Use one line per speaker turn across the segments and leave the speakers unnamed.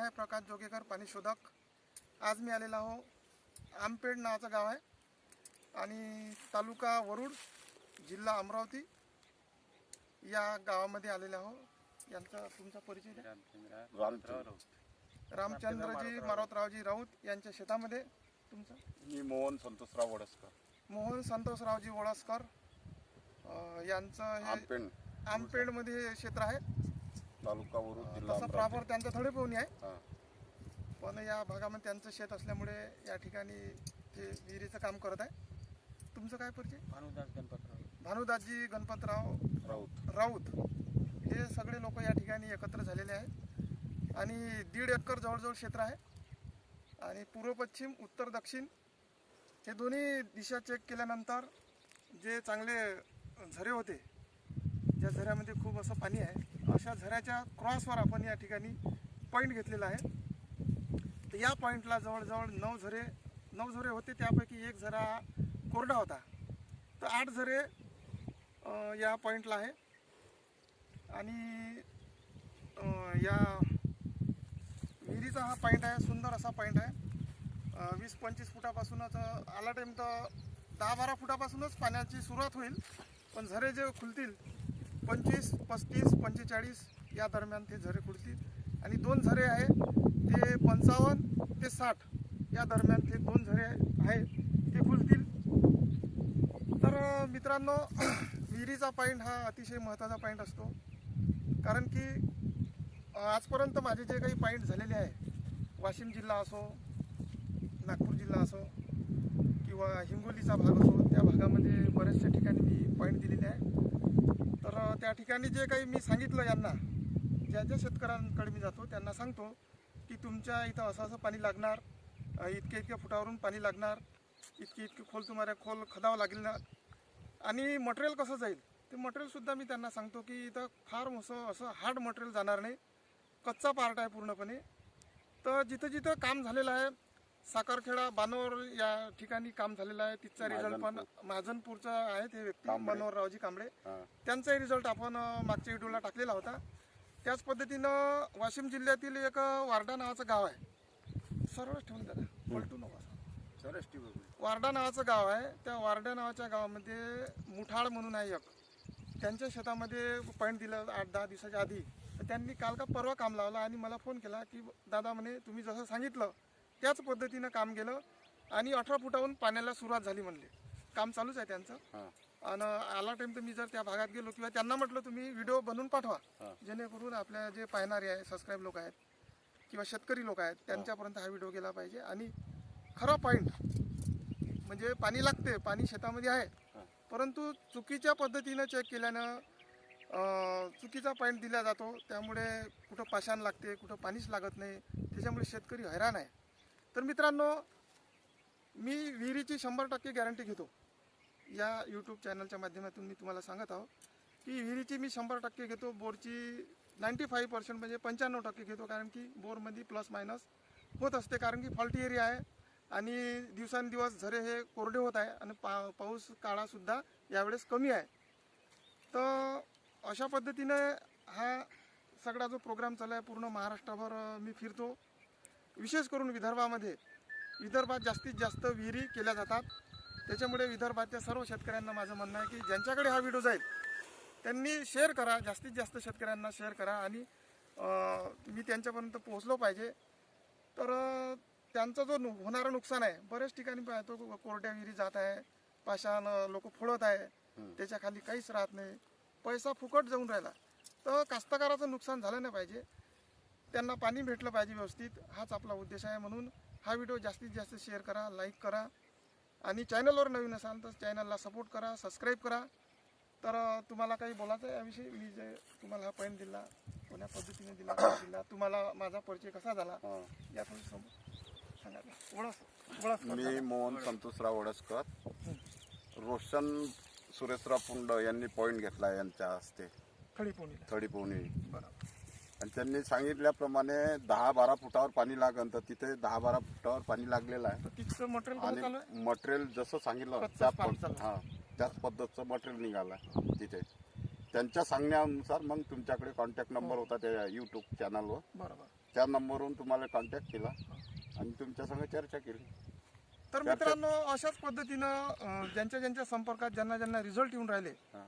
आहे प्रकाश जोगेकर पाणी शोधक आज मी आलेला आहो आमपेड नावाचं गाव आहे. आणि तालुका वरुड जिल्हा अमरावती या गावामध्ये आलेले आहो. यांचा तुमचा परिचय रामचंद्रजी मारोतरावजी राऊत यांच्या शेतामध्ये तुमचं?
मी मोहन संतोषराव वडसकर.
मोहन संतोषरावजी वळसकर अं, यांचं हे आमपेडमध्ये हे क्षेत्र आहे.
तालुका वरुड जिल्हा
तसं. प्रॉपर त्यांचं थोडे पोहणी आहे. पण या भागामध्ये त्यांचं शेत असल्यामुळे या ठिकाणी ते विहिरीचं काम करत आहे तुमचं काय परिचय?
भानुदास गणपतराव.
भानुदासजी गणपतराव
राऊत.
राऊत. हे सगळे लोक या ठिकाणी एकत्र झालेले आहेत. आणि दीड एकर जवळजवळ क्षेत्र आहे. आणि पूर्व पश्चिम उत्तर दक्षिण हे दोन्ही दिशा चेक केल्यानंतर जे चांगले झरे होते ज्या झऱ्यामध्ये खूप असं पाणी आहे. अशा झऱ्याच्या क्रॉसवर आपण या ठिकाणी पॉईंट घेतलेला आहे. तर या पॉईंटला जवळजवळ नऊ झरे नऊ झरे होते. त्यापैकी एक झरा कोरडा होता. तर आठ झरे या पॉईंटला आहे. आणि या विहिरीचा हा पॉईंट आहे. सुंदर असा पॉईंट आहे. वीस पंचवीस फुटापासूनच आला टाईम तर दहा बारा फुटापासूनच पाण्याची सुरुवात होईल. पण झरे जे खुलतील पंचवीस पस्तीस पंचेचाळीस या दरम्यान ते झरे कुडतील आणि दोन झरे आहे ते पंचावन्न ते साठ या दरम्यान ते दोन झरे आहे ते फुलतील तर मित्रांनो विहिरीचा पॉईंट हा अतिशय महत्त्वाचा पॉईंट असतो. कारण की आजपर्यंत माझे जे काही पॉईंट झालेले आहे वाशिम जिल्हा असो नागपूर जिल्हा असो किंवा हिंगोलीचा भाग असो त्या भागामध्ये बऱ्याचशा ठिकाणी मी पॉईंट दिलेले आहे. तर त्या ठिकाणी जे काही मी सांगितलं यांना ज्या ज्या शेतकऱ्यांकडे मी जातो त्यांना सांगतो की तुमच्या इथं असं असं पाणी लागणार इतक्या इतक्या फुटावरून पाणी लागणार इतकी इतकी खोल तुम्हाला खोल खदावं लागेल ना. आणि मटेरियल कसं जाईल? ते मटेरियलसुद्धा मी त्यांना सांगतो की इथं फार असं असं हार्ड मटेरियल जाणार नाही. कच्चा पार्ट आहे पूर्णपणे. तर जिथं जिथं काम झालेलं आहे साखरखेडा बानोर या ठिकाणी काम झालेलं आहे. तिथचा रिझल्ट पण महाजनपूरचा आहे ते व्यक्ती. मनोहररावजी कांबळे.
हा.
त्यांचाही रिझल्ट आपण मागच्या व्हिडिओला टाकलेला होता. त्याच पद्धतीनं वाशिम जिल्ह्यातील एक वारडा नावाचं गाव आहे. सर्वच ठेवून दादा पलटू नका. वारडा नावाचं गाव आहे. त्या वारडा नावाच्या गावामध्ये मुठाळ म्हणून आहे एक. त्यांच्या शेतामध्ये पॉईंट दिलं आठ दहा दिवसाच्या आधी. तर त्यांनी काल का परवा काम लावलं आणि मला फोन केला की दादा म्हणे तुम्ही जसं सांगितलं त्याच पद्धतीनं काम केलं आणि अठरा फुटाहून पाण्याला सुरुवात झाली म्हणले. काम चालूच आहे त्यांचं. आणि आला टाइम तर मी जर त्या भागात गेलो किंवा त्यांना म्हटलं तुम्ही व्हिडिओ बनवून पाठवा. जेणेकरून आपल्या जे पाहणारे आहे सबस्क्राईब लोक आहेत किंवा शेतकरी लोक आहेत त्यांच्यापर्यंत हा व्हिडिओ गेला पाहिजे. आणि खरा पॉईंट म्हणजे पाणी लागते पाणी शेतामध्ये आहे. परंतु चुकीच्या पद्धतीनं चेक केल्यानं चुकीचा पॉईंट दिला जातो. त्यामुळे कुठं पाषाण लागते कुठं पाणीच लागत नाही. त्याच्यामुळे शेतकरी हैराण आहे. तर मित्रांनो मी विहिरीची शंभर टक्के गॅरंटी घेतो. या यूट्यूब चॅनलच्या माध्यमातून मी तुम्हाला सांगत आहो की विहिरीची मी शंभर टक्के घेतो बोरची नाईंटी फाईव्ह पर्सेंट म्हणजे पंच्याण्णव टक्के घेतो कारण की बोरमध्ये प्लस मायनस होत असते कारण की फॉल्टी एरिया आहे आणि दिवसांदिवस झरे हे कोरडे होत आहे आणि पा पाऊस काळासुद्धा यावेळेस कमी आहे. तर अशा पद्धतीने हा सगळा जो प्रोग्राम चालू आहे पूर्ण महाराष्ट्रभर मी फिरतो. विशेष करून विदर्भामध्ये. विदर्भात जास्तीत जास्त विहिरी केल्या जातात. त्याच्यामुळे विदर्भाच्या सर्व शेतकऱ्यांना माझं म्हणणं आहे की ज्यांच्याकडे हा व्हिडिओ जाईल त्यांनी शेअर करा जास्तीत जास्त शेतकऱ्यांना शेअर करा आणि मी त्यांच्यापर्यंत पोहोचलो पाहिजे. तर त्यांचं जो नु होणारं नुकसान आहे बऱ्याच ठिकाणी पाहतो को- कोरड्या विहिरी जात आहे पाषाण लोक फोडत आहे. त्याच्याखाली काहीच राहत नाही. पैसा फुकट जाऊन राहिला. तर कास्तकाराचं नुकसान झालं नाही पाहिजे. त्यांना पाणी भेटलं पाहिजे व्यवस्थित हाच आपला उद्देश आहे म्हणून हा व्हिडिओ जास्तीत जास्त शेअर करा लाईक करा आणि चॅनलवर नवीन असाल तर चॅनलला सपोर्ट करा सबस्क्राईब करा. तर तुम्हाला काही बोलायचं आहे याविषयी? मी जे तुम्हाला हा पॉईंट दिला कोण्या पद्धतीने दिला दिला तुम्हाला माझा परिचय कसा झाला. या थोडी समोर सांगा ओळख ओळख
मी मोहन संतोषराव वडसकर रोशन सुरेशराव पुंड यांनी पॉईंट घेतला यांच्या हस्ते.
खडी पोणीला
थडी पोहणी
बरोबर.
आणि त्यांनी सांगितल्याप्रमाणे दहा बारा फुटावर पाणी लागन तर तिथे दहा बारा फुटावर पाणी लागलेलं आहे.
तर तिथचं मटेरियल आहे
आणि मटेरियल जसं सांगितलं त्या
पाणी चाललं.
हा त्याच पद्धतीचं मटेरियल निघालं तिथे. त्यांच्या सांगण्यानुसार मग तुमच्याकडे कॉन्टॅक्ट नंबर होता त्या युट्यूब चॅनलवर
बरोबर.
त्या नंबरवरून तुम्हाला कॉन्टॅक्ट केला आणि तुमच्या संग चर्चा केली.
तर मित्रांनो अशाच पद्धतीनं अं, ज्यांच्या ज्यांच्या संपर्कात ज्यांना ज्यांना रिझल्ट येऊन राहिले
हा.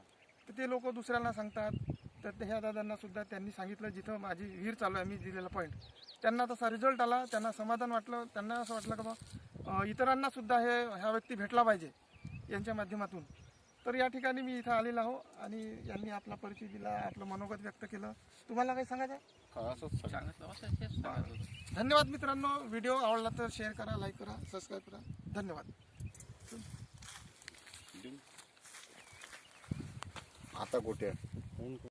तर ते लोक दुसऱ्यांना सांगतात. तर ह्या दादांना सुद्धा त्यांनी सांगितलं जिथं माझी विहीर चालू आहे मी दिलेला पॉईंट त्यांना तसा रिझल्ट आला त्यांना समाधान वाटलं त्यांना असं वाटलं का बा इतरांना सुद्धा हे ह्या व्यक्ती भेटला पाहिजे यांच्या माध्यमातून. तर या ठिकाणी मी इथं आलेलो आहो आणि यांनी आपला परिचय दिला आपलं मनोगत व्यक्त केलं. तुम्हाला काही सांगायचं आहे?
असं
धन्यवाद मित्रांनो. व्हिडिओ आवडला तर शेअर करा लाईक करा सबस्क्राईब करा. धन्यवाद.
आता कुठे? आहे?